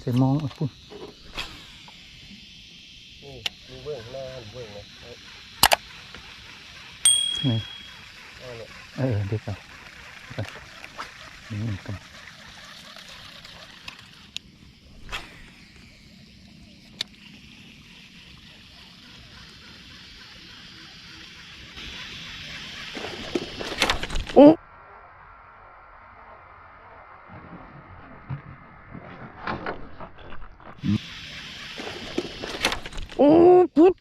ใส่มองเอาพุ่นนี่ดูเบื้องหน้าเบื้องนะเอานี่เอาเนี่ยเออเดี๋ยวไปไปนี่กัน โอ้พุด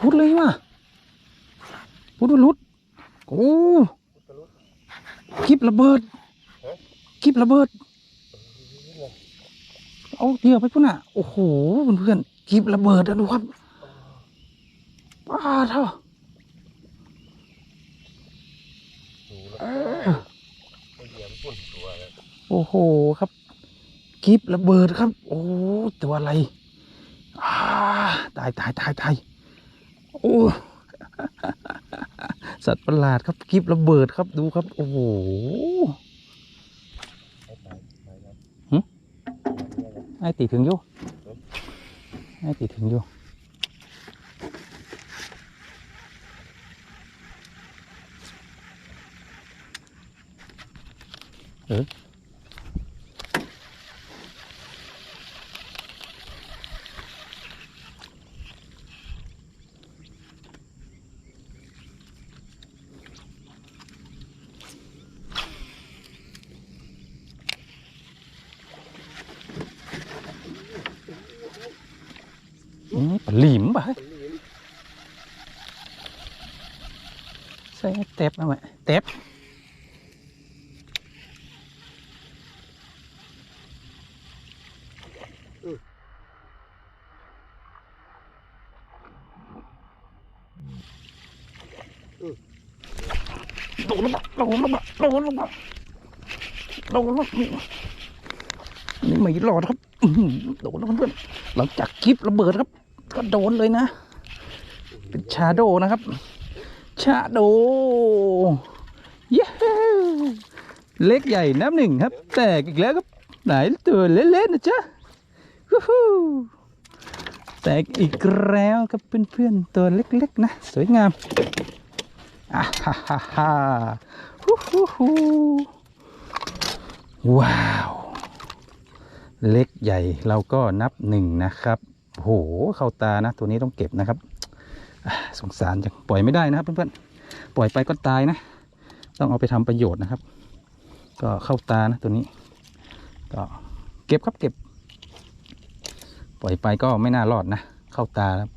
พุดเลยว่ะพุดว่ารุดโอ้พุทธลุคลิประเบิดฮะคลิประเบิดนี่ไงเอาเหยื่อไปพุ่นอะ โอ้โหเพื่อนๆคลิประเบิดอะดูครับป้าเท่าดูแล้วเออไอ้เหยียบปุ่นตัวเลยโอ้โหครับ คลิประเบิดครับ โอ้ตัวอะไรตายตายตายตายโอ้สัตว์ประหลาดครับคลิประเบิดครับดูครับ โอ้โหไอ้ตีถึงอยู่ไอ้ตีถึงอยู่เออ นี่ปลาหลิมป่ะเฮ้ยเป็นลิ้นใส่ นี่ไม่รอดครับโดนแล้วเพื่อนๆหลังจากคลิประเบิดครับ ก็โดนเลยนะ เป็นชาโดนะครับ ชาโดเย้เล็กใหญ่น้ำหนึ่งครับ แตกอีกแล้วครับ ไหนตัวเล็กๆนะจ๊ะฮู้แตกอีกแล้วครับเพื่อนๆตัวเล็กๆ นะ สวยงามอะฮ่าฮ่าฮ่าฮู้ฮู้ว้าว เล็กใหญ่เราก็นับหนึ่งนะครับโหเข้าตานะตัวนี้ต้องเก็บนะครับสงสารจังปล่อยไม่ได้นะครับเพื่อนๆปล่อยไปก็ตายนะ ต้องเอาไปทำประโยชน์นะครับ ก็เข้าตานะตัวนี้ ก็เก็บครับเก็บ ปล่อยไปก็ไม่น่ารอดนะ เข้าตาครับ